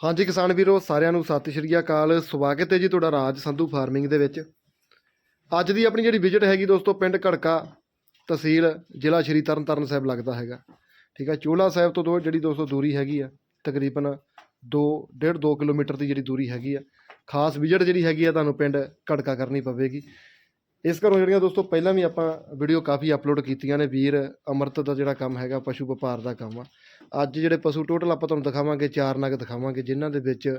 ਹਾਂਜੀ ਕਿਸਾਨ ਵੀਰੋ, ਸਾਰਿਆਂ ਨੂੰ ਸਤਿ ਸ਼੍ਰੀ ਅਕਾਲ। ਸਵਾਗਤ ਹੈ ਜੀ ਤੁਹਾਡਾ ਰਾਜ ਸੰਧੂ ਫਾਰਮਿੰਗ ਦੇ ਵਿੱਚ। ਅੱਜ ਦੀ ਆਪਣੀ ਜਿਹੜੀ ਵਿਜ਼ਿਟ ਹੈਗੀ ਦੋਸਤੋ, ਪਿੰਡ ਘੜਕਾ ਤਹਿਸੀਲ, ਜ਼ਿਲ੍ਹਾ ਸ਼੍ਰੀ ਤਰਨਤਾਰਨ ਸਾਹਿਬ ਲੱਗਦਾ ਹੈਗਾ। ਠੀਕ ਹੈ, ਚੋਲਾ ਸਾਹਿਬ ਤੋਂ ਦੋ ਜਿਹੜੀ ਦੋਸਤੋ ਦੂਰੀ ਹੈਗੀ ਆ, ਤਕਰੀਬਨ 2 1.5 2 ਕਿਲੋਮੀਟਰ ਦੀ ਜਿਹੜੀ ਦੂਰੀ ਹੈਗੀ ਆ। ਖਾਸ ਵਿਜ਼ਿਟ ਜਿਹੜੀ ਹੈਗੀ ਆ, ਤੁਹਾਨੂੰ ਪਿੰਡ ਘੜਕਾ ਕਰਨੀ ਪਵੇਗੀ। ਇਸ ਘਰੋਂ ਜਿਹੜੀਆਂ ਦੋਸਤੋ, ਪਹਿਲਾਂ ਵੀ ਆਪਾਂ ਵੀਡੀਓ ਕਾਫੀ ਅਪਲੋਡ ਕੀਤੀਆਂ ਨੇ, ਵੀਰ ਅਮਰਤ ਦਾ ਜਿਹੜਾ ਕੰਮ ਹੈਗਾ, ਪਸ਼ੂ ਵਪਾਰ ਦਾ ਕੰਮ ਆ। ਅੱਜ ਜਿਹੜੇ ਪਸ਼ੂ ਟੋਟਲ ਆਪਾਂ ਤੁਹਾਨੂੰ ਦਿਖਾਵਾਂਗੇ, ਚਾਰ ਨਗ ਦਿਖਾਵਾਂਗੇ, ਜਿਨ੍ਹਾਂ ਦੇ ਵਿੱਚ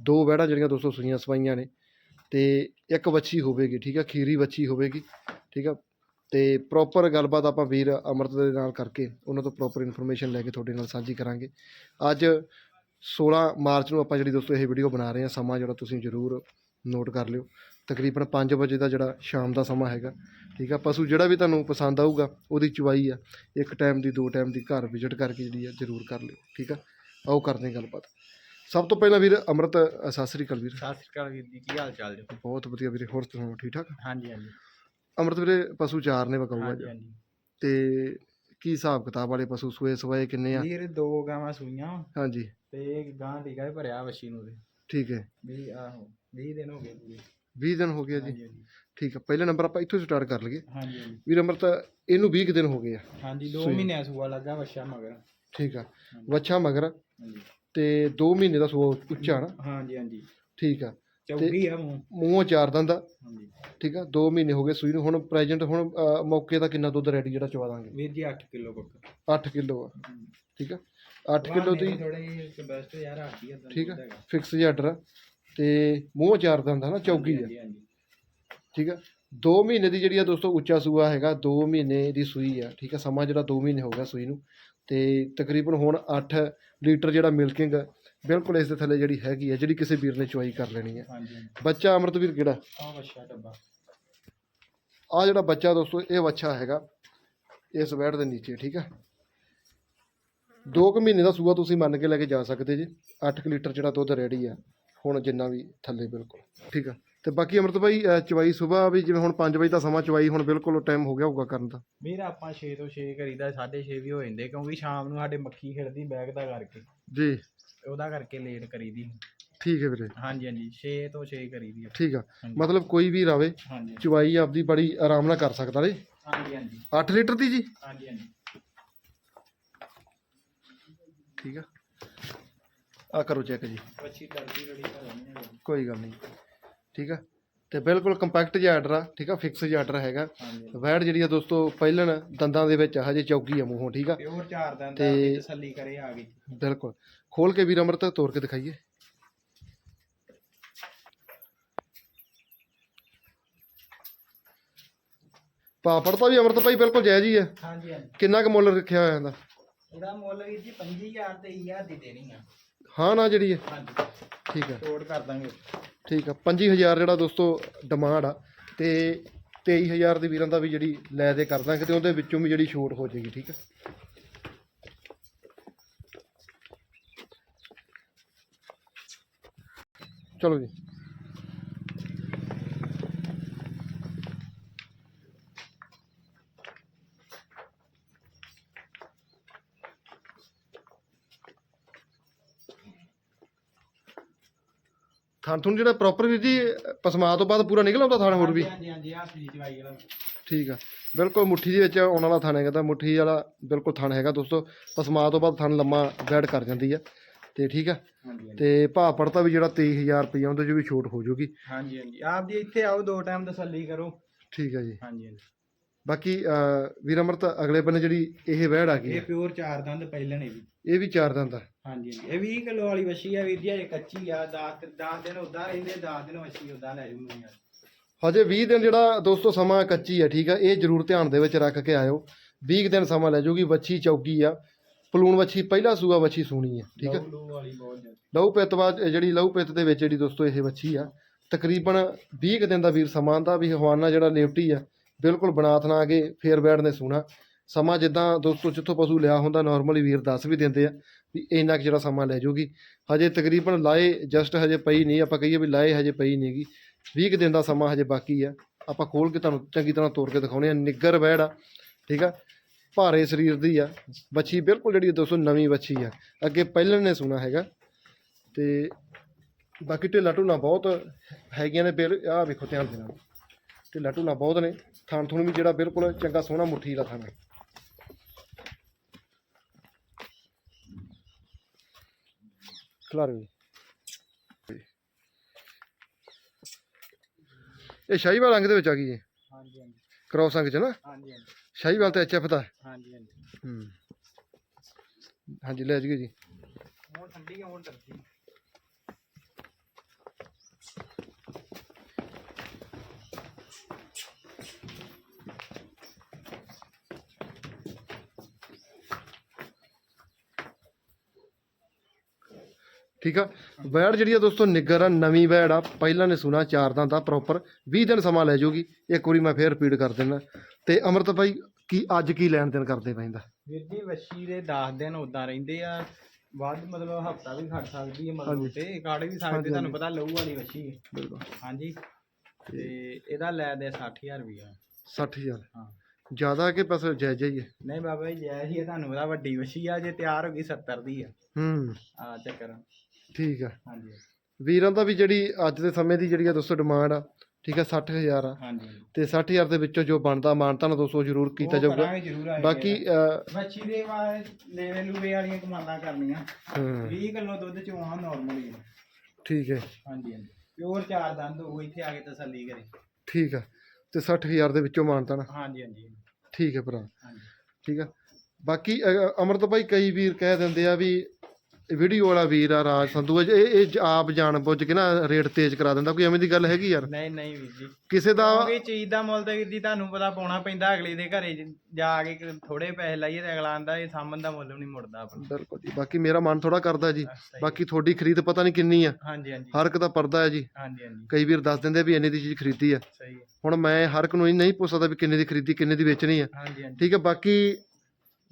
ਦੋ ਵਹਿੜਾਂ ਜਿਹੜੀਆਂ ਦੋਸਤੋ ਸੂਈਆਂ ਸਵਾਈਆਂ ਨੇ ਤੇ ਇੱਕ ਵੱਛੀ ਹੋਵੇਗੀ, ਠੀਕ ਆ, ਖੀਰੀ ਵੱਛੀ ਹੋਵੇਗੀ, ਠੀਕ ਆ। ਤੇ ਪ੍ਰੋਪਰ ਗੱਲਬਾਤ ਆਪਾਂ ਵੀਰ ਅਮਰਤ ਦੇ ਨਾਲ ਕਰਕੇ ਉਹਨਾਂ ਤੋਂ ਪ੍ਰੋਪਰ ਇਨਫੋਰਮੇਸ਼ਨ ਲੈ ਕੇ ਤੁਹਾਡੇ ਨਾਲ ਸਾਂਝੀ ਕਰਾਂਗੇ। ਅੱਜ 16 ਮਾਰਚ ਨੂੰ ਆਪਾਂ ਜਿਹੜੀ ਦੋਸਤੋ ਇਹ ਵੀਡੀਓ ਬਣਾ ਰਹੇ ਹਾਂ, ਸਮਾਂ ਜਿਹੜਾ ਤੁਸੀਂ ਜ਼ਰੂਰ ਨੋਟ ਕਰ ਲਿਓ। ਤਕਰੀਬਨ 5 ਵਜੇ ਦਾ ਜਿਹੜਾ ਸ਼ਾਮ ਦਾ ਸਮਾਂ ਹੈਗਾ ਠੀਕ ਆ? ਪਸ਼ੂ ਜਿਹੜਾ ਵੀ ਤੁਹਾਨੂੰ ਪਸੰਦ ਆਊਗਾ ਉਹਦੀ ਚੁਆਈ ਆ। ਇੱਕ ਟਾਈਮ ਦੀ ਦੋ ਟਾਈਮ ਦੀ ਘਰ ਵਿਜ਼ਿਟ ਕਰਕੇ ਜਿਹੜੀ ਆ ਜ਼ਰੂਰ ਕਰ ਲਿਓ ਠੀਕ ਆ? ਆਓ ਕਰਦੇ ਹਾਂ ਗੱਲਬਾਤ। ਸਭ ਤੋਂ ਪਹਿਲਾਂ ਵੀਰ ਅਮਰਤ ਅ, ਸਤਿ ਸ੍ਰੀ ਅਕਾਲ ਵੀਰ। ਸਤਿ ਸ਼੍ਰੀ ਅਕਾਲ ਵੀਰ ਜੀ ਕੀ ਹਾਲ ਚਾਲ ਜੀ? ਬਹੁਤ ਵਧੀਆ ਵੀਰੇ ਹੋਰ ਸੁਣਾਓ ਠੀਕ ਠਾਕ? ਹਾਂਜੀ ਹਾਂਜੀ। ਅਮਰਤ ਵੀਰੇ ਪਸ਼ੂ ਚਾਰ ਨੇ ਵਕਾਊਗਾ ਹਾਂਜੀ ਤੇ ਕੀ ਹਿਸਾਬ ਕਿਤਾਬ ਵਾਲੇ ਪਸ਼ੂ ਸੂਏ ਸਵਾਏ ਕਿੰਨੇ ਆ? ਵੀਰ ਦੋ ਗਾਵਾਂ ਸੂਈਆਂ। ਹਾਂਜੀ। ਤੇ ਇੱਕ ਗਾਂ ਟੀਕਾ ਵੀ ਭਰਿਆ ਵਸ਼ੀ ਨੂੰ ਤੇ। ਠੀਕ ਹੈ। ਵੀ ਆਹੋ 20 ਦਿਨ ਹੋ ਗਏ ਪੂਰੇ। 20 ਦਿਨ ਹੋ ਗਏ ਜੀ। ਠੀਕ ਆ ਪਹਿਲਾ ਨੰਬਰ ਆਪਾਂ ਇੱਥੋਂ ਸਟਾਰਟ ਕਰ ਲਈਏ। ਹਾਂਜੀ ਹਾਂਜੀ। ਵੀਰ ਅਮਰਤ ਇਹਨੂੰ 20 ਕੁ ਦਿਨ ਹੋ ਗਏ ਆ। ਹਾਂਜੀ 2 ਸੂਈ। ਮਹੀਨੇ ਸੂਆ ਲੱਗਾ ਵਸ਼ਾ ਮਗਰ। ਠੀਕ ਆ ਵੱਛਾ ਮਗਰ ਤੇ 2 ਮਹੀਨੇ ਦਾ ਸੂਆ ਉੱਚਾ ਨਾ। ਹਾਂਜੀ ਹਾਂਜੀ। ਠੀਕ ਆ ਚੌਗੀ ਆ ਮੂੰਹ। ਮੂੰਹੋਂ ਚਾਰ ਦੰਦ ਹਾਂਜੀ। ਠੀਕ ਆ 2 ਮਹੀਨੇ ਹੋ ਗਏ ਸੂਈ ਨੂੰ। ਹੁਣ ਪ੍ਰੈਜ਼ੈਂਟ ਹੁਣ ਮੌਕੇ ਦਾ ਕਿੰਨਾ ਦੁੱਧ ਰੈਡੀ ਜਿਹੜਾ ਚਵਾ ਦਾਂਗੇ? ਵੀਰ ਜੀ 8 ਕਿਲੋ ਪੱਕਾ 8 ਕਿਲੋ ਆ। ਠੀਕ ਆ 8 ਕਿਲੋ ਦੀ ਥੋੜੇ ਬੈਸਟ ਯਾਰ ਆਖੀ ਆ ਠੀਕ ਆ ਫਿਕਸ ਜਿਹਾ ਆਰਡਰ ਆ ਤੇ ਮੂੰਹੋਂ ਚਾਰ ਦੰਦ ਨਾ ਚੌਗੀ ਆ। ਹਾਂਜੀ। ਠੀਕ ਆ? 2 ਮਹੀਨੇ ਦੀ ਜਿਹੜੀ ਆ ਦੋਸਤੋ ਉੱਚਾ ਸੂਆ ਹੈਗਾ 2 ਮਹੀਨੇ ਦੀ ਸੂਈ ਆ ਠੀਕ ਆ? ਸਮਾਂ ਜਿਹੜਾ 2 ਮਹੀਨੇ ਹੋ ਗਿਆ ਸੂਈ ਨੂੰ। ਤੇ ਤਕਰੀਬਨ ਹੁਣ 8 ਲੀਟਰ ਜਿਹੜਾ ਮਿਲਕਿੰਗ ਬਿਲਕੁਲ ਇਸ ਦੇ ਥੱਲੇ ਜਿਹੜੀ ਹੈਗੀ ਆ ਜਿਹੜੀ ਕਿਸੇ ਵੀਰ ਨੇ ਚੁਆਈ ਕਰ ਲੈਣੀ ਆ। ਹਾਂਜੀ ਬੱਚਾ ਅਮਰਤਵੀਰ ਕਿਹੜਾ? ਆ ਵਸ਼ਾ ਡੱਬਾ। ਆ ਜਿਹੜਾ ਬੱਚਾ ਦੋਸਤੋ ਇਹ ਬੱਚਾ ਹੈਗਾ ਇਸ ਬੈਡ ਦੇ ਨੀਚੇ ਠੀਕ ਆ? 2 ਕੁ ਮਹੀਨੇ ਦਾ ਸੂਆ ਤੁਸੀਂ ਮੰਨ ਕੇ ਲੈ ਕੇ ਜਾ ਸਕਦੇ ਜੀ 8 ਲੀਟਰ ਜਿਹੜਾ ਦੁੱਧ ਰੈਡੀ ਆ। ਹੁਣ ਜਿੰਨਾ ਵੀ ਥੱਲੇ ਬਿਲਕੁਲ। ਠੀਕ ਆ। ਤੇ ਬਾਕੀ ਅਮਰਤ ਭਾਈ ਚਵਾਈ ਸਵੇਰ ਵੀ ਜਿਵੇਂ ਹੁਣ 5 ਵਜੇ ਦਾ ਸਮਾਂ ਚਵਾਈ ਹੁਣ ਬਿਲਕੁਲ ਟਾਈਮ ਹੋ ਗਿਆ ਹੋਊਗਾ ਕਰਨ ਦਾ। ਵੀਰ ਆਪਾਂ 6 ਤੋਂ 6 ਕਰੀਦਾ 6:30 ਵੀ ਹੋ ਜਾਂਦੇ ਕਿਉਂਕਿ ਸ਼ਾਮ ਨੂੰ ਸਾਡੇ ਮੱਖੀ ਖਿੜਦੀ ਬੈਗ ਦਾ ਕਰਕੇ। ਜੀ। ਉਹਦਾ ਕਰਕੇ ਲੇਟ ਕਰੀਦੀ। ਠੀਕ ਹੈ ਵੀਰੇ। ਹਾਂਜੀ ਹਾਂਜੀ 6 ਤੋਂ 6 ਕਰੀਦੀ ਆ। ਠੀਕ ਆ। ਮਤਲਬ ਕੋਈ ਵੀ ਰਾਵੇ ਚਵਾਈ ਆਪਦੀ ਬੜੀ ਆਰਾਮ ਨਾਲ ਕਰ ਸਕਦਾ ਜੀ ਹਾਂਜੀ ਹਾਂਜੀ। 8 ਲੀਟਰ ਦੀ ਜੀ? ਹਾਂਜੀ ਹਾਂਜੀ। ਠੀਕ ਆ। ਆ ਕਰੋ ਚੈੱਕ ਜੀ। ਡਰਦੀ ਕੋਈ ਗੱਲ ਨਹੀਂ। ਠੀਕ ਆ? ਤੇ ਬਿਲਕੁਲ ਕੰਪੈਕਟ ਜਿਹਾ ਆਰਡਰ ਆ ਠੀਕ ਆ? ਫਿਕਸ ਜਿਹਾ ਆਰਡਰ ਹੈਗਾ। ਵੈੜ ਜਿਹੜੀ ਆ ਦੋਸਤੋ ਪਹਿਲਣ ਦੰਦਾਂ ਦੇ ਵਿੱਚ ਹਜੇ ਚੌਕੀ ਆ ਮੂੰਹੋਂ ਠੀਕ ਆ? ਪਿਓਰ ਚਾਰ ਦਿਨ ਦਾ ਤੇ- ਤਸੱਲੀ ਕਰੇ ਆ ਗਈ। ਬਿਲਕੁਲ। ਖੋਲ ਕੇ ਵੀਰ ਅਮਰਤ ਤੋੜ ਕੇ ਦਿਖਾਈਏ। ਪਾਪੜ ਤਾਂ ਵੀ ਅਮਰਤ ਭਾਈ ਬਿਲਕੁਲ ਜਾਇਜ਼ ਹੀ ਆ। ਹਾਂਜੀ ਹਾਂਜੀ। ਕਿੰਨਾ ਕੁ ਮੁੱਲ ਰੱਖਿਆ ਹੋਇਆ ਇਹਦਾ? ਇਹਦਾ ਮੁੱਲ ਵੀਰ ਜੀ 25000 ਤੇ 20000 ਦੀ ਦੇਣੀ ਆ। ਹਾਂ ਨਾ ਜਿਹੜੀ ਹੈ ਹਾਂਜੀ। ਠੀਕ ਆ। ਤੋੜ ਕਰ ਦਾਂਗੇ। ਠੀਕ ਆ। 25000 ਜਿਹੜਾ ਦੋਸਤੋ ਡਿਮਾਂਡ ਆ ਤੇ 23000 ਦੀ ਵੀਰਾਂ ਦਾ ਵੀ ਜਿਹੜੀ ਲੈ ਦੇ ਕਰ ਦਾਂਗੇ ਤੇ ਉਹਦੇ ਵਿੱਚੋਂ ਵੀ ਜਿਹੜੀ ਛੋਟ ਹੋ ਜਾਏਗੀ ਠੀਕ ਆ। ਚਲੋ ਜੀ। ਥਣ ਥੁਣ ਜਿਹੜਾ ਪ੍ਰੋਪਰ ਵੀ ਜੀ ਪਸਮਾ ਤੋਂ ਬਾਅਦ ਪੂਰਾ ਨਿਕਲ ਆਉਂਦਾ ਥਣ ਹੋਰ ਵੀ? ਹਾਂਜੀ ਹਾਂਜੀ ਆ ਫ੍ਰੀ ਚਵਾਈ ਵਾਲਾ। ਠੀਕ ਆ। ਬਿਲਕੁਲ ਮੁੱਠੀ ਦੇ ਵਿੱਚ ਆਉਣ ਵਾਲਾ ਥਣ ਹੈਗਾ ਤਾਂ ਮੁੱਠੀ ਵਾਲਾ ਬਿਲਕੁਲ ਥਣ ਹੈਗਾ ਦੋਸਤੋ। ਪਸਮਾ ਤੋਂ ਬਾਅਦ ਥਣ ਲੰਮਾ ਬੈਡ ਕਰ ਜਾਂਦੀ ਆ। ਤੇ ਠੀਕ ਆ। ਤੇ ਭਾਅ ਪੜਤਾ ਵੀ ਜਿਹੜਾ 23000 ਰੁਪਏ ਉਹਦੇ 'ਚ ਵੀ ਛੋਟ ਹੋ ਜਾਊਗੀ ਹਾਂਜੀ ਹਾਂਜੀ। ਆਪ ਜੀ ਇੱਥੇ ਆਓ ਦੋ ਟਾਈਮ ਤਸੱਲੀ ਕਰੋ। ਠੀਕ ਆ ਜੀ। ਹਾਂਜੀ ਹਾਂਜੀ। ਬਾਕੀ ਅਹ, ਵੀਰ ਅਮਰਤ ਅਗਲੇ ਬੰਨੇ ਜਿਹੜੀ ਇਹ ਵਹਿੜ ਆ ਗਈ ਇਹ ਪਿਓਰ ਚਾਰ ਦੰਦ ਪਹਿਲਣੇ ਵੀ ਇਹ ਵੀ ਚਾਰ ਦੰਦ ਆ। ਹਾਂਜੀ ਹਾਂਜੀ। ਇਹ 20 ਕਿਲੋ ਵਾਲੀ ਵਸ਼ੀ ਆ ਵੀਰ ਜੀ ਇਹ ਕੱਚੀ ਆ 10 10 ਦਿਨ ਉਦਾਂ ਰਹਿੰਦੇ 10 ਦਿਨ ਵਸ਼ੀ ਉਦਾਂ ਲੈ ਜੂਗੀ ਯਾਰ। ਹਜੇ 20 ਦਿਨ ਜਿਹੜਾ ਦੋਸਤੋ ਸਮਾਂ ਕੱਚੀ ਆ ਠੀਕ ਆ? ਇਹ ਜ਼ਰੂਰ ਧਿਆਨ ਦੇ ਵਿੱਚ ਰੱਖ ਕੇ ਆਇਓ। 20 ਕੁ ਦਿਨ ਸਮਾਂ ਲੈ ਜਾਊਗੀ ਵੱਛੀ ਚੌਕੀ ਆ। ਪਲੂਣ ਵੱਛੀ ਪਹਿਲਾ ਸੂਆ ਵੱਛੀ ਸੂਣੀ ਆ ਠੀਕ ਆ? ਲਹੂ ਲਹੂ ਵਾਲੀ ਬਹੁਤ ਜ਼ਿਆਦਾ। ਲਹੂ ਪਿੱਤ ਬਾਅਦ ਜਿਹੜੀ ਲਹੂ ਪਿੱਤ ਦੇ ਵਿੱਚ ਜਿਹੜੀ ਦੋਸਤੋ ਇਹ ਵੱਛੀ ਆ ਤਕਰੀਬਨ 20 ਕੁ ਦਿਨ ਦਾ ਵੀਰ ਸਮਾਂ ਦਾ ਵੀ ਹਵਾਨਾ ਜਿਹੜਾ ਲੇਵਟੀ ਆ ਬਿਲਕੁਲ ਬਨਾਤ ਨਾ ਕੇ ਫੇਰ ਬੈਠ ਨੇ ਸੂਣਾ ਸਮਾਂ ਜਿੱਦਾਂ ਦੋਸਤੋ ਜਿੱਥੋਂ ਪਸ਼ੂ ਲਿਆ ਹੁੰਦਾ ਨਾਰਮਲੀ ਵੀਰ ਦੱਸ ਵੀ ਦਿੰਦੇ ਆ ਵੀ ਇੰਨਾ ਕੁ ਜਿਹੜਾ ਸਮਾਂ ਲੈ ਜਾਊਗੀ ਹਜੇ ਤਕਰੀਬਨ ਲਾਏ ਜਸਟ ਹਜੇ ਪਈ ਨਹੀਂ, ਆਪਾਂ ਕਹੀਏ ਵੀ ਲਾਏ ਹਜੇ ਪਈ ਨਹੀਂਗੀ 20 ਕੁ ਦਿਨ ਦਾ ਸਮਾਂ ਹਜੇ ਬਾਕੀ ਆ। ਆਪਾਂ ਖੋਲ ਕੇ ਤੁਹਾਨੂੰ ਚੰਗੀ ਤਰ੍ਹਾਂ ਤੋੜ ਕੇ ਦਿਖਾਉਣੇ ਆ। ਨਿੱਗਰ ਬੈੜ ਆ, ਠੀਕ ਆ? ਭਾਰੇ ਸਰੀਰ ਦੀ ਆ। ਬੱਚੀ ਬਿਲਕੁਲ ਜਿਹੜੀ ਦੋਸਤੋ ਨਵੀਂ ਬੱਚੀ ਆ। ਅੱਗੇ ਪਹਿਲਾਂ ਨੇ ਸੁਣਾ ਹੈਗਾ। ਤੇ ਬਾਕੀ ਢਿੱਲਾ ਢੁੱਲਾ ਬਹੁਤ ਹੈਗੀਆਂ ਨੇ ਬਿਲ ਆਹ ਵੇਖੋ ਧਿਆਨ ਦੇ ਨਾਲ। ਢਿੱਲਾ ਢੁੱਲਾ ਬਹੁਤ ਨੇ। ਥਣ ਥੁਣ ਵੀ ਜਿਹੜਾ ਬਿਲਕੁਲ ਚੰਗਾ ਸੋਹਣਾ ਮੁੱਠੀ ਦਾ ਥਣ ਹੈ। ਖਿਲਾਰੋ ਜੀ ਇਹ ਸ਼ਾਹੀਵਾਲ ਰੰਗ ਦੇ ਵਿੱਚ ਆ ਗਈ ਹੈ ਹਾਂਜੀ ਹਾਂਜੀ। ਕ੍ਰੋਸ ਰੰਗ ਚ ਨਾ? ਹਾਂਜੀ ਹਾਂਜੀ। ਸ਼ਾਹੀਵਾਲ ਤੇ ਐਚਐਫ ਦਾ। ਹਾਂਜੀ ਹਾਂਜੀ। ਹੂੰ। ਹਾਂਜੀ ਲੈ ਜਾਈਏ ਜੀ। ਹੁਣ ਠੰਡੀ ਹੁਣ ਡਰਦੀ। ਠੀਕ ਆ? ਵੈੜ ਜਿਹੜੀ ਆ ਦੋਸਤੋ ਨਿੱਗਰ ਆ ਨਵੀਂ ਵੈੜ ਆ। ਪਹਿਲਾਂ ਨੇ ਸੁਣਾ ਚਾਰ ਦਾ ਦਾ ਪ੍ਰੋਪਰ 20 ਦਿਨ ਸਮਾਂ ਲੈ ਜਾਊਗੀ ਇੱਕ ਵਾਰੀ ਮੈਂ ਫੇਰ ਰਿਪੀਟ ਕਰ ਦਿੰਦਾ। ਤੇ ਅਮਰਤ ਭਾਈ ਕੀ ਅੱਜ ਕੀ ਲੈਣ ਦੇਣ ਕਰਦੇ ਪੈਂਦਾ ਵੀਰ ਜੀ ਵੱਛੀ ਦੇ 10 ਦਿਨ ਉਦਾਂ ਰਹਿੰਦੇ ਆ। ਵੱਧ ਮਤਲਬ ਹਫਤਾ ਵੀ ਖੜ ਸਕਦੀ ਹੈ ਮਤਲਬ। ਤੇ ਕਾੜ ਵੀ ਸਕਦੀ ਤੁਹਾਨੂੰ ਪਤਾ ਲਹੂ ਵਾਲੀ ਹੈ। ਬਿਲਕੁਲ। ਹਾਂਜੀ। ਤੇ ਇਹਦਾ ਲੈ ਦੇ 60000 ਰੁਪਇਆ 60000 ਹਾਂ। ਜ਼ਿਆਦਾ ਕਿ ਬਸ ਜਾਇਜ਼ ਹੀ ਹੈ ਨਹੀਂ ਬਾਬਾ ਜੀ ਜੈ ਹੀ ਤੁਹਾਨੂੰ ਪਤਾ ਵੱਡੀ ਵੱਛੀ ਆ ਜੇ ਤਿਆਰ ਹੋ ਗਈ 70 ਦੀ ਆ। ਹੂੰ। ਆ ਚੱਕਰ ਠੀਕ ਆ। ਹਾਂਜੀ। ਵੀਰਾਂ ਦਾ ਵੀ ਜਿਹੜੀ ਅੱਜ ਦੇ ਸਮੇਂ ਦੀ ਜਿਹੜੀ ਆ ਦੋਸਤੋ ਡਿਮਾਂਡ ਆ ਠੀਕ ਆ 60000 ਆ। ਹਾਂਜੀ। ਤੇ 60000 ਦੇ ਵਿੱਚੋਂ ਜੋ ਬਣਦਾ ਮਾਨਤਾ ਨਾ ਦੋਸਤੋ ਜ਼ਰੂਰ ਕੀਤਾ ਉਹ ਜਾਊਗਾ। ਕਰਾਂਗੇ ਜ਼ਰੂਰ ਆਏ ਬਾਕੀ ਅਹ, ਵੱਛੀ ਦੇ ਵਾਲੇ ਲੈਵੇ ਲੂਵੇ ਵਾਲੀਆਂ ਕਮਾਲਾਂ ਕਰਨੀਆਂ। ਹਾਂ। 20 ਕਿਲੋ ਦੁੱਧ ਚੋਆ ਨਾਰਮਲ ਹੀ ਆ। ਠੀਕ ਹੈ ਹਾਂਜੀ ਹਾਂਜੀ। ਪਿਓਰ ਚਾਰ ਦੰਦ ਹੋਊ ਇੱਥੇ ਆ ਕੇ ਤਸੱਲੀ ਕਰੇ। ਠੀਕ ਆ। ਤੇ 60000 ਦੇ ਵਿੱਚੋਂ ਮਾਨਤਾ ਨਾ। ਹਾਂਜੀ ਹਾਂਜੀ। ਠੀਕ ਹੈ ਭਰਾ। ਹਾਂਜੀ। ਠੀਕ ਆ। ਬਾਕੀ ਅ, ਅਮਰਤ ਭਾਈ ਕਈ ਵੀਰ ਕਹਿ ਦਿੰਦੇ ਆ ਵੀ ਵੀਡੀਓ ਵਾਲਾ ਵੀਰ ਆ ਰਾਜ ਸੰਧੂ ਇਹ ਇਹ ਆਪ ਜਾਣ ਬੁੱਝ ਕੇ ਨਾ ਰੇਟ ਤੇਜ਼ ਕਰਾ ਦਿੰਦਾ ਕੋਈ ਐਵੇਂ ਦੀ ਗੱਲ ਹੈਗੀ ਯਾਰ? ਨਹੀਂ ਨਹੀਂ ਵੀਰ ਜੀ। ਕਿਸੇ ਦਾ ਕਿਉਂਕਿ ਚੀਜ਼ ਦਾ ਮੁੱਲ ਤੇ ਵੀਰ ਜੀ ਤੁਹਾਨੂੰ ਪਤਾ ਪਾਉਣਾ ਪੈਂਦਾ ਅਗਲੇ ਦੇ ਘਰੇ ਜ- ਜਾ ਕੇ ਥੋੜੇ ਪੈਸੇ ਲਾਈਏ ਤੇ ਅਗਲਾ ਆਂਦਾ ਇਹ ਸਾਹਮਣ ਦਾ ਮੁੱਲ ਵੀ ਨਹੀਂ ਮੁੜਦਾ ਆਪਣਾ। ਬਿਲਕੁਲ ਜੀ ਬਾਕੀ ਮੇਰਾ ਮਨ ਥੋੜਾ ਕਰਦਾ ਜੀ। ਬਾਕੀ ਤੁਹਾਡੀ ਖਰੀਦ ਪਤਾ ਨਹੀਂ ਕਿੰਨੀ ਆ। ਹਾਂਜੀ ਹਾਂਜੀ। ਹਰ ਇੱਕ ਦਾ ਪਰਦਾ ਹੈ ਜੀ। ਹਾਂਜੀ ਹਾਂਜੀ। ਕਈ ਵੀਰ ਦੱਸ ਦਿੰਦੇ ਵੀ ਇੰਨੇ ਦੀ ਚੀਜ਼ ਖਰੀਦੀ ਆ। ਸਹੀ ਹੈ। ਹੁਣ ਮੈਂ ਹਰ ਇੱਕ ਨੂੰ ਇਹ ਨਹੀਂ ਪੁੱਛ ਸਕਦਾ ਵੀ ਕਿੰਨੇ ਦੀ ਖਰੀਦੀ ਕਿੰਨੇ ਦੀ ਵੇਚਣੀ ਆ। ਹਾਂਜੀ ਹਾਂਜੀ। ਠੀਕ ਹੈ ਬਾਕੀ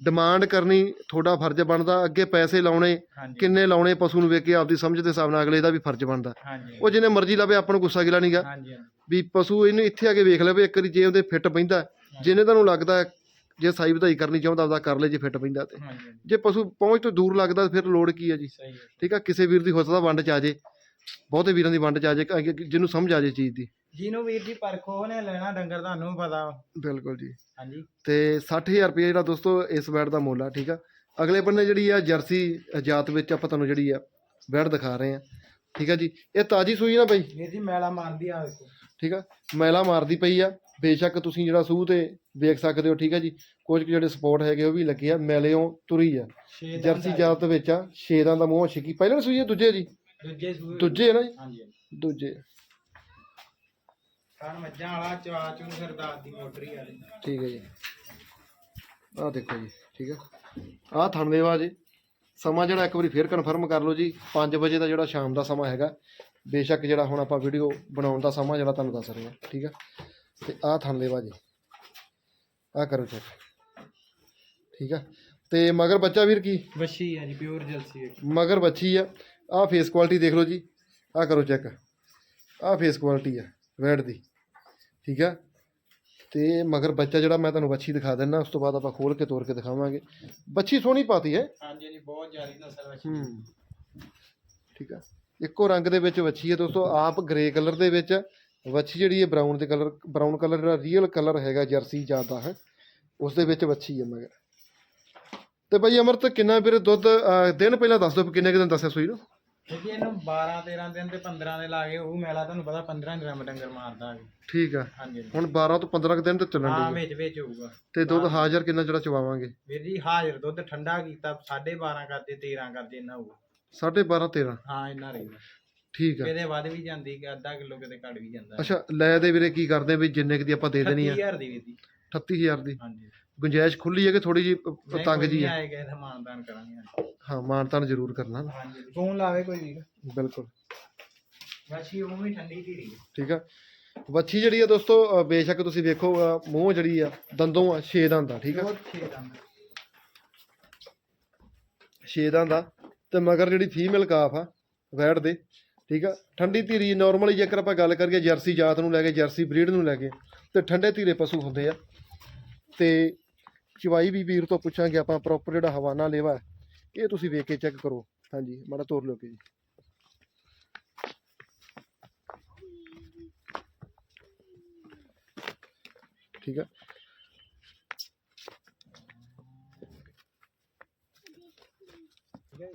ਡਿਮਾਂਡ ਕਰਨੀ ਤੁਹਾਡਾ ਫਰਜ਼ ਬਣਦਾ ਅੱਗੇ ਪੈਸੇ ਲਾਉਣੇ ਕਿੰਨੇ ਲਾਉਣੇ ਪਸ਼ੂ ਨੂੰ ਵੇਖ ਕੇ ਆਪਦੀ ਸਮਝ ਦੇ ਹਿਸਾਬ ਨਾਲ ਅਗਲੇ ਦਾ ਵੀ ਫਰਜ਼ ਬਣਦਾ। ਉਹ ਜਿਹਨੇ ਮਰਜ਼ੀ ਲਾਵੇ ਆਪਾਂ ਨੂੰ ਗੁੱਸਾ ਗਿਲਾ ਨਹੀਂਗਾ। ਵੀ ਪਸ਼ੂ ਇਹਨੂੰ ਇੱਥੇ ਆ ਕੇ ਵੇਖ ਲਵੇ ਇੱਕ ਵਾਰੀ ਜੇ ਉਹਦੇ ਫਿੱਟ ਪੈਂਦਾ ਜਿਹਨੇ ਤੁਹਾਨੂੰ ਲੱਗਦਾ ਜੇ ਸਾਈ ਵਧਾਈ ਕਰਨੀ ਚਾਹੁੰਦਾ ਆਪਦਾ ਕਰ ਲੈ ਜੇ ਫਿੱਟ ਪੈਂਦਾ ਤੇ। ਜੇ ਪਸ਼ੂ ਪਹੁੰਚ ਤੋਂ ਦੂਰ ਲੱਗਦਾ ਫਿਰ ਲੋੜ ਕੀ ਹੈ ਜੀ? ਠੀਕ ਆ ਕਿਸੇ ਵੀਰ ਦੀ ਹੋ ਸਕਦਾ ਵੰਡ ਚ ਆ ਜੇ ਬਹੁਤੇ ਵੀਰਾਂ ਦੀ ਵੰਡ ਚ ਆ ਜੇ ਜਿਹਨੂੰ ਸਮਝ ਆ ਜੇ ਚੀਜ਼ ਦੀ। ਜਿਹਨੂੰ ਵੀਰ ਜੀ ਪਰਖੋ ਉਹਨੇ ਲੈਣਾ ਡੰਗਰ ਤੁਹਾਨੂੰ ਪਤਾ। ਬਿਲਕੁਲ ਜੀ। ਹਾਂਜੀ। ਤੇ 60000 ਰੁਪਏ ਜਿਹੜਾ ਦੋਸਤੋ ਇਸ ਬੈਡ ਦਾ ਮੁੱਲ ਆ ਠੀਕ ਆ? ਅਗਲੇ ਬੰਨੇ ਜਿਹੜੀ ਆ ਜਰਸੀ ਜਾਤ ਵਿੱਚ ਆਪਾਂ ਤੁਹਾਨੂੰ ਜਿਹੜੀ ਆ ਬੈਡ ਦਿਖਾ ਰਹੇ ਆ ਠੀਕ ਆ ਜੀ? ਇਹ ਤਾਜੀ ਸੂਈ ਨਾ ਬਈ? ਵੀਰ ਜੀ ਮੈਲਾ ਮਾਰਦੀ ਆ ਵੇਖੋ। ਠੀਕ ਆ? ਮੈਲਾ ਮਾਰਦੀ ਪਈ ਆ। ਬੇਸ਼ੱਕ ਤੁਸੀਂ ਜਿਹੜਾ ਸੂਹ ਤੇ ਵੇਖ ਸਕਦੇ ਹੋ ਠੀਕ ਆ ਜੀ? ਕੁਝ ਕੁ ਜਿਹੜੇ ਸਪੋਰਟ ਹੈਗੇ ਉਹ ਵੀ ਲੱਗੇ ਆ ਮੈਲਿਓਂ ਤੁਰੀ ਆ। ਜਰਸੀ ਜਾਤ ਵਿੱਚ ਆ ਛੇਦਾਂ ਦਾ ਮੂੰਹ ਛਿੱਕੀ। ਪਹਿਲਾਂ ਸੂਈ ਆ ਦੂਜੇ ਜੀ? ਦੂਜੇ ਸੂਏ ਦੂਜੇ ਆ ਨਾ ਜੀ? ਹਾਂਜੀ ਹਾਂਜੀ। ਦੂਜੇ। ਕਾਨ ਮੱਝਾਂ ਵਾਲਾ ਚਵਾ ਚੂੰ ਸਰਦਾਰ ਦੀ ਮੋਟਰੀ ਵਾਲੀ। ਠੀਕ ਹੈ ਜੀ। ਆਹ ਦੇਖੋ ਜੀ ਠੀਕ ਹੈ। ਆਹ ਥਣਦੇਵਾ ਜੀ ਸਮਾਂ ਜਿਹੜਾ ਇੱਕ ਵਾਰੀ ਫੇਰ ਕਨਫਰਮ ਕਰ ਲਓ ਜੀ 5 ਵਜੇ ਦਾ ਜਿਹੜਾ ਸ਼ਾਮ ਦਾ ਸਮਾਂ ਹੈਗਾ ਬੇਸ਼ੱਕ ਜਿਹੜਾ ਹੁਣ ਆਪਾਂ ਵੀਡੀਓ ਬਣਾਉਣ ਦਾ ਸਮਾਂ ਜਿਹੜਾ ਤੁਹਾਨੂੰ ਦੱਸ ਰਹੇ ਹਾਂ ਠੀਕ ਹੈ। ਤੇ ਆਹ ਥਣਦੇਵਾ ਜੀ ਆਹ ਕਰੋ ਚੈੱਕ ਠੀਕ ਹੈ। ਤੇ ਮਗਰ ਬੱਚਾ ਵੀਰ ਕੀ? ਵੱਛੀ ਆ ਜੀ ਪਿਓਰ ਜਲਸੀ ਵੇਖੋ ਮਗਰ ਬੱਚੀ ਆ ਆਹ ਫੇਸ ਕੁਆਲਿਟੀ ਦੇਖ ਲਓ ਜੀ ਆਹ ਕਰੋ ਚੈੱਕ ਆਹ ਫੇਸ ਕੁਆਲਿਟੀ ਆ ਵੈੜ ਦੀ। ਠੀਕ ਆ? ਤੇ ਮਗਰ ਬੱਚਾ ਜਿਹੜਾ ਮੈਂ ਤੁਹਾਨੂੰ ਬੱਚੀ ਦਿਖਾ ਦਿੰਦਾ ਉਸ ਤੋਂ ਬਾਅਦ ਆਪਾਂ ਖੋਲ ਕੇ ਤੋੜ ਕੇ ਦਿਖਾਵਾਂਗੇ। ਬੱਚੀ ਸੋਹਣੀ ਪਾਤੀ ਹੈ। ਹਾਂਜੀ ਹਾਂਜੀ ਬਹੁਤ ਜ਼ਿਆਦਾ ਨਸਲ ਵੱਛੀ। ਹੂੰ। ਠੀਕ ਆ? ਇੱਕੋ ਰੰਗ ਦੇ ਵਿੱਚ ਵੱਛੀ ਹੈ ਦੋਸਤੋ ਆਪ ਗ੍ਰੇ ਕਲਰ ਦੇ ਵਿੱਚ। ਵੱਛੀ ਜਿਹੜੀ ਹੈ ਬਰਾਊਨ ਦੇ ਕਲਰ ਬਰਾਊਨ ਕਲਰ ਜਿਹੜਾ ਰੀਅਲ ਕਲਰ ਹੈਗਾ ਜਰਸੀ ਜ਼ਿਆਦਾ ਹੈ। ਉਸ ਦੇ ਵਿੱਚ ਵੱਛੀ ਹੈ ਮਗਰ। ਤੇ ਬਾਈ ਅਮਰਤ ਕਿੰਨਾ ਵੀਰੇ ਦੁੱਧ ਦਿਨ ਪਹਿਲਾਂ ਦੱਸ ਦਿਓ ਕਿੰਨੇ ਕੁ ਦਿਨ ਦੱਸਿਆ ਸੂਈ ਨੂੰ? ਜੀ ਇਹਨੂੰ 12 13 ਦਿਨ ਤੇ 15 ਦੇ ਲਾ ਕੇ ਉਹ ਮੈਲਾ ਤੁਹਾਨੂੰ ਪਤਾ 15 ਗ੍ਰਾਮ ਡੰਗਰ ਮਾਰਦਾ ਹੈ ਠੀਕ ਆ। ਹਾਂਜੀ। ਹੁਣ 12 ਤੋਂ 15 ਕੁ ਦਿਨ ਤੇ ਚੱਲਣ ਹਾਂ ਦੀ ਵਿੱਚ ਵਿੱਚ ਹੋਊਗਾ। ਤੇ ਦੁੱਧ ਹਾਜ਼ਰ ਕਿੰਨਾ ਜਿਹੜਾ ਚਵਾਵਾਂਗੇ? ਵੀਰ ਜੀ ਹਾਜ਼ਰ ਦੁੱਧ ਠੰਡਾ ਕੀਤਾ 12.5 ਕਰਦੇ 13 ਕਰਦੇ ਇੰਨਾ ਹੋਊਗਾ। 12.5 13 ਹਾਂ ਇੰਨਾ ਰਹਿੰਦਾ ਠੀਕ ਆ। ਕਿਤੇ ਵੱਧ ਵੀ ਜਾਂਦੀ ਕਿ ਅੱਧਾ ਕਿਲੋ ਕਿਤੇ ਘੱਟ ਵੀ ਜਾਂਦਾ। ਅੱਛਾ ਲੈ ਦੇ ਵੀਰੇ ਕੀ ਕਰਦੇ ਵੀ ਜਿੰਨੇ ਕੁ ਦੀ ਆਪਾਂ ਦੇ ਦੇਣੀ ਆ? 30000 ਦੀ ਵੀਰ ਜੀ। 38000 ਦੀ। ਹਾਂਜੀ। ਗੁੰਜਾਇਸ਼ ਖੁੱਲੀ ਹੈ ਕਿ ਥੋੜੀ ਜੀ ਤੰਗ ਜੀ ਹੈ। ਆਏਗਾ ਇਹਦਾ ਮਾਨਦਾਨ ਕਰਾਂਗੇ ਹਾਂ ਮਾਨਤਾਨ ਜ਼ਰੂਰ ਕਰਨਾ ਨਾ। ਹਾਂਜੀ ਫੋਨ ਲਾਵੇ ਕੋਈ ਵੀਰ। ਬਿਲਕੁਲ। ਵੱਛੀ ਉਹ ਵੀ ਠੰਡੀ ਧੀਰੀ ਹੈ। ਠੀਕ ਆ। ਵੱਛੀ ਜਿਹੜੀ ਆ ਦੋਸਤੋ ਅ, ਬੇਸ਼ੱਕ ਤੁਸੀਂ ਵੇਖੋ ਅ, ਮੂੰਹ ਜਿਹੜੀ ਆ ਦੰਦੋਂ ਆ ਛੇ ਦੰਦ ਆ ਠੀਕ ਆ। ਬਹੁਤ ਛੇ ਦੰਦ। ਛੇ ਦੰਦ ਆ ਤੇ ਮਗਰ ਜਿਹੜੀ ਫੀਮੇਲ ਕਾਫ ਆ ਵੈੜ ਦੇ ਠੀਕ ਆ। ਠੰਡੀ ਧੀਰੀ ਨਾਰਮਲੀ ਜੇਕਰ ਆਪਾਂ ਗੱਲ ਕਰੀਏ ਜਰਸੀ ਜਾਤ ਨੂੰ ਲੈ ਕੇ ਜਰਸੀ ਬਰੀਡ ਨੂੰ ਲੈ ਕੇ ਤੇ ਠੰਡੇ ਧੀਰੇ ਪਸ਼ੂ ਹੁੰਦੇ ਆ। ਤੇ ਚਵਾਈ ਵੀ ਵੀਰ ਤੋਂ ਪੁੱਛਾਂਗੇ ਆਪਾਂ ਪ੍ਰੋਪਰ ਜਿਹੜਾ ਹਵਾਨਾ ਲੇਵਾ ਇਹ ਤੁਸੀਂ ਵੇਖ ਕੇ ਚੈੱਕ ਕਰੋ। ਹਾਂਜੀ, ਮਾੜਾ ਤੋਰ ਲਿਓ ਜੀ। ਠੀਕ ਹੈ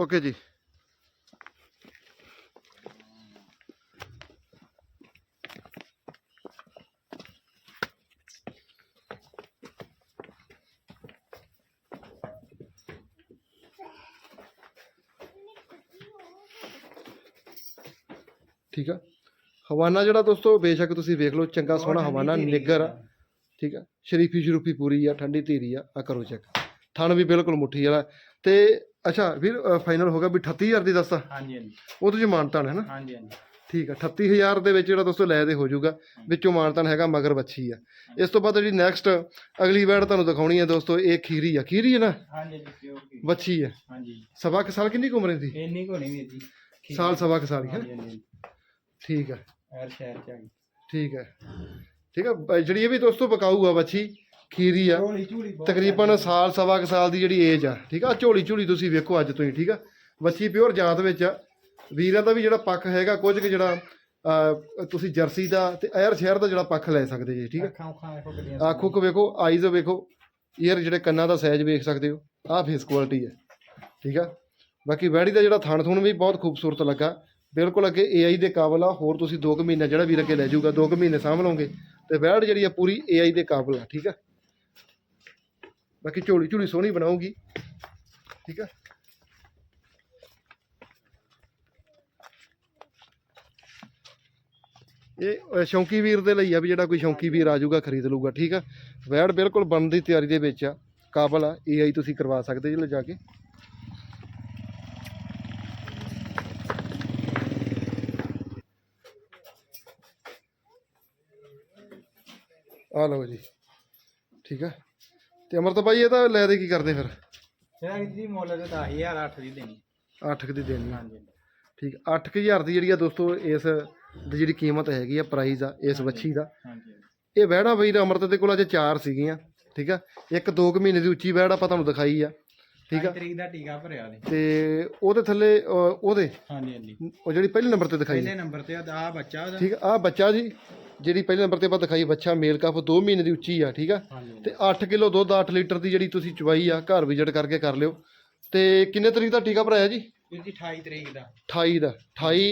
ਓਕੇ ਜੀ। ਠੀਕ ਆ? ਹਵਾਨਾ ਜਿਹੜਾ ਦੋਸਤੋ ਬੇਸ਼ੱਕ ਤੁਸੀਂ ਵੇਖ ਲਓ ਚੰਗਾ ਸੋਹਣਾ ਹਵਾਨਾ ਨਿੱਗਰ ਆ। ਠੀਕ ਆ? ਸ਼ਰੀਫੀ ਸ਼ਰੂਫੀ ਪੂਰੀ ਆ ਠੰਡੀ ਧੀਰੀ ਆ ਆ ਕਰੋ ਚੈੱਕ ਥਣ ਵੀ ਬਿਲਕੁਲ ਮੁੱਠੀ ਵਾਲਾ। ਤੇ ਅੱਛਾ ਵੀਰ ਫਾਈਨਲ ਹੋ ਗਿਆ ਵੀ 38000 ਦੀ ਦੱਸਾ ਹਾਂਜੀ ਹਾਂਜੀ। ਉਹ ਤੁਸੀਂ ਮਾਨਤਾਨ ਹੈ ਨਾ? ਹਾਂਜੀ ਹਾਂਜੀ। ਠੀਕ ਆ 38000 ਦੇ ਵਿੱਚ ਜਿਹੜਾ ਦੋਸਤੋ ਲੈ ਦੇ ਹੋ ਜਾਊਗਾ ਵਿੱਚੋਂ ਮਾਨਤਾਨ ਹੈਗਾ ਮਗਰ ਬੱਚੀ ਆ ਇਸ ਤੋਂ ਬਾਅਦ ਜਿਹੜੀ ਨੈਕਸਟ ਅਗਲੀ ਵੈੜ ਤੁਹਾਨੂੰ ਦਿਖਾਉਣੀ ਹੈ ਦੋਸਤੋ ਇਹ ਖੀਰੀ ਆ। ਖੀਰੀ ਹੈ ਨਾ? ਹਾਂਜੀ ਜੀ ਬੱਚੀ ਆ। ਹਾਂਜੀ। ਸਵਾ ਕੁ ਸਾਲ ਕਿੰਨੀ ਕੁ ਉਮਰ ਦੀ ਇੰਨੀ ਕੋ ਨਹੀਂ ਵੀਰ ਜੀ। ਠੀਕ ਸਾਲ ਸਵਾ ਕੁ ਸਾਲ ਹੀ ਹੈ ਹਾਂਜੀ ਹਾਂਜੀ। ਠੀਕ ਆ ਐਰ ਸ਼ਹਿਰ ਚ ਆ ਗਈ। ਠੀਕ ਹੈ। ਠੀਕ ਹੈ ਜਿਹੜੀ ਇਹ ਵੀ ਦੋਸਤੋ ਪਕਾਊ ਆ ਬੱਚੀ ਖੀਰੀ ਆ। ਝੋਲੀ ਝੂਲੀ ਬਹੁਤ ਤਕਰੀਬਨ ਸਾਲ ਸਵਾ ਕੁ ਸਾਲ ਦੀ ਜਿਹੜੀ ਏਜ ਆ। ਠੀਕ ਆ ਝੋਲੀ ਝੋਲੀ ਤੁਸੀਂ ਵੇਖੋ ਅੱਜ ਤੋਂ ਹੀ ਠੀਕ ਆ। ਬੱਚੀ ਪਿਓਰ ਜਾਤ ਵਿੱਚ ਆ। ਵੀਰਾਂ ਦਾ ਵੀ ਜਿਹੜਾ ਪੱਖ ਹੈਗਾ ਕੁਝ ਕੁ ਜਿਹੜਾ ਅਹ, ਤੁਸੀਂ ਜਰਸੀ ਦਾ ਤੇ ਐਰ ਸ਼ਹਿਰ ਦਾ ਜਿਹੜਾ ਪੱਖ ਲੈ ਸਕਦੇ ਜੀ ਠੀਕ ਆ। ਅੱਖਾਂ ਉਖਾਂ ਆਖੋ ਕੋ ਵੇਖੋ ਆਈਜ਼ ਵੇਖੋ। ਈਅਰ ਜਿਹੜੇ ਕੰਨਾਂ ਦਾ ਸਾਈਜ਼ ਵੇਖ ਸਕਦੇ ਹੋ। ਆਹ ਫੇਸ ਕੁਆਲਿਟੀ ਹੈ। ਠੀਕ ਆ। ਬਾਕੀ ਵੈੜੀ ਦਾ ਜਿਹੜਾ ਥਣ ਥੁਣ ਵੀ ਬਹੁਤ ਖੂਬਸੂਰਤ ਲੱਗਾ। ਬਿਲਕੁਲ ਅੱਗੇ AI ਦੇ ਕਾਬਲ ਆ, ਹੋਰ ਤੁਸੀਂ 2 ਕੁ ਮਹੀਨੇ ਜਿਹੜਾ ਵੀਰ ਅੱਗੇ ਲੈ ਜਾਊਗਾ 2 ਕੁ ਮਹੀਨੇ ਸਾਂਭ ਲਓਗੇ ਤੇ ਵੈੜ ਜਿਹੜੀ ਆ ਪੂਰੀ AI ਦੇ ਕਾਬਲ ਆ, ਠੀਕ ਆ? ਬਾਕੀ ਝੋਲੀ ਝੋਲੀ ਸੋਹਣੀ ਬਣਾਉਗੀ ਠੀਕ ਆ? ਇਹ ਸ਼ੌਂਕੀ ਵੀਰ ਦੇ ਲਈ ਆ ਵੀ ਜਿਹੜਾ ਕੋਈ ਸ਼ੌਂਕੀ ਵੀਰ ਆ ਜਾਊਗਾ, ਖਰੀਦ ਲਊਗਾ, ਠੀਕ ਆ? ਵੈੜ ਬਿਲਕੁਲ ਬਣਨ ਦੀ ਤਿਆਰੀ ਦੇ ਵਿੱਚ ਆ, ਕਾਬਲ ਆ ਏਆਈ ਤੁਸੀਂ ਕਰਵਾ ਸਕਦੇ ਜੇ ਲਿਜਾ ਕੇ। ਆ ਲਓ ਜੀ। ਠੀਕ ਆ। ਤੇ ਅਮਰਤ ਭਾਈ ਇਹ ਤਾਂ ਲੈ ਦੇ ਕੀ ਕਰਦੇ ਫਿਰ? ਇਹਦਾ ਜੀ ਮੁੱਲ ਤੇ 10000 8 ਦੀ ਦੇਣੀ। 8 ਦੀ ਦੇਣੀ ਹਾਂਜੀ। ਠੀਕ 8000 ਦੀ ਜਿਹੜੀ ਆ ਦੋਸਤੋ ਇਸ ਦੀ ਜਿਹੜੀ ਕੀਮਤ ਹੈਗੀ ਆ ਪ੍ਰਾਈਸ ਆ ਇਸ ਵੱਛੀ ਦਾ। ਹਾਂਜੀ ਇਹ ਵਹਿੜਾ ਬਈ ਅਮਰਤ ਦੇ ਕੋਲ ਅਜੇ ਚਾਰ ਸੀਗੀਆਂ। ਠੀਕ ਆ। ਇੱਕ ਦੋ ਕੁ ਮਹੀਨੇ ਦੀ ਉੱਚੀ ਵਹਿੜ ਆਪਾਂ ਤੁਹਾਨੂੰ ਦਿਖਾਈ ਆ। ਠੀਕ ਆ। ਤਰੀਕ ਦਾ ਟੀਕਾ ਭਰਿਆ ਦੇ ਤੇ ਉਹਦੇ ਥੱਲੇ ਉਹਦੇ? ਹਾਂਜੀ ਹਾਂਜੀ। ਉਹ ਜਿਹੜੀ ਪਹਿਲੇ ਨੰਬਰ ਤੇ ਦਿਖਾਈ ਪਹਿਲੇ ਨੰਬਰ ਤੇ ਆ ਬੱਚਾ ਉਹਦਾ। ਠੀਕ ਆ। ਬੱਚਾ ਜੀ। ਜਿਹੜੀ ਪਹਿਲੇ ਨੰਬਰ ਤੇ ਆਪਾਂ ਦਿਖਾਈ ਬੱਚਾ ਮੇਲ ਕੱਪ 2 ਮਹੀਨੇ ਦੀ ਉੱਚੀ ਆ ਠੀਕ ਆ? ਤੇ 8 ਕਿਲੋ ਦੁੱਧ 8 ਲੀਟਰ ਦੀ ਜਿਹੜੀ ਤੁਸੀਂ ਚਵਾਈ ਆ ਘਰ ਵਿਜ਼ਿਟ ਕਰਕੇ ਕਰ ਲਿਓ। ਤੇ ਕਿੰਨੇ ਤਰੀਕ ਦਾ ਟੀਕਾ ਭਰਾਇਆ ਜੀ? ਜੀ 28 ਤਰੀਕ ਦਾ। 28 ਦਾ। 28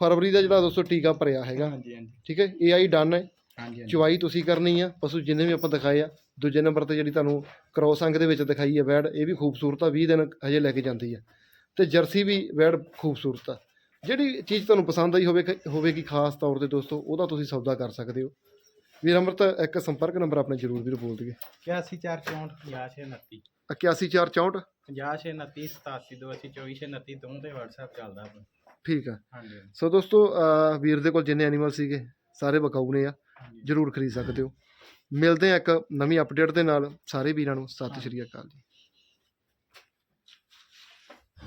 ਫਰਵਰੀ ਦਾ ਜਿਹੜਾ ਦੋਸਤੋ ਟੀਕਾ ਭਰਿਆ ਹੈਗਾ। ਹਾਂਜੀ ਹਾਂਜੀ। ਠੀਕ ਹੈ? ਏਆਈ ਡਨ ਹੈ। ਹਾਂਜੀ ਚਵਾਈ ਤੁਸੀਂ ਕਰਨੀ ਆ ਪਸ਼ੂ ਜਿੰਨੇ ਵੀ ਆਪਾਂ ਦਿਖਾਏ ਆ ਦੂਜੇ ਨੰਬਰ ਤੇ ਜਿਹੜੀ ਤੁਹਾਨੂੰ ਕ੍ਰੋਸ ਅੰਗ ਦੇ ਵਿੱਚ ਦਿਖਾਈ ਹੈ ਵੈੜ ਇਹ ਵੀ ਖੂਬਸੂਰਤ ਆ 20 ਦਿਨ ਹਜੇ ਲੈ ਕੇ ਜਾਂਦੀ ਆ। ਤੇ ਜਰਸੀ ਵੀ ਵੈੜ ਖੂਬਸੂਰਤ ਆ। ਜਿਹੜੀ ਚੀਜ਼ ਤੁਹਾਨੂੰ ਪਸੰਦ ਆਈ ਹੋਵੇ ਹੋਵੇਗੀ ਖਾਸ ਤੌਰ ਤੇ ਦੋਸਤੋ ਉਹਦਾ ਤੁਸੀਂ ਸੌਦਾ ਕਰ ਸਕਦੇ ਹੋ। ਵੀਰ ਅਮਰਤ ਇੱਕ ਸੰਪਰਕ ਨੰਬਰ ਆਪਣੇ ਜ਼ਰੂਰ ਵੀਰ ਬੋਲ ਦਈਏ। 8464 5629 81464 5629 87282429 ਤੋਂ ਤੇ WhatsApp ਚੱਲਦਾ ਆਪਣਾ। ਠੀਕ ਆ। ਹਾਂਜੀ ਸੋ ਦੋਸਤੋ ਵੀਰ ਦੇ ਕੋਲ ਜਿੰਨੇ ਐਨੀਮਲ ਸੀਗੇ ਸਾਰੇ ਬਕਾਊ ਨੇ ਆ ਜ਼ਰੂਰ ਖਰੀਦ ਸਕਦੇ ਹੋ। ਮਿਲਦੇ ਆ ਇੱਕ ਨਵੀਂ ਅਪਡੇਟ ਦੇ ਨਾਲ ਸਾਰੇ ਵੀਰਾਂ ਨੂੰ ਸਤਿ ਸ਼੍ਰੀ ਅਕਾਲ ਜੀ।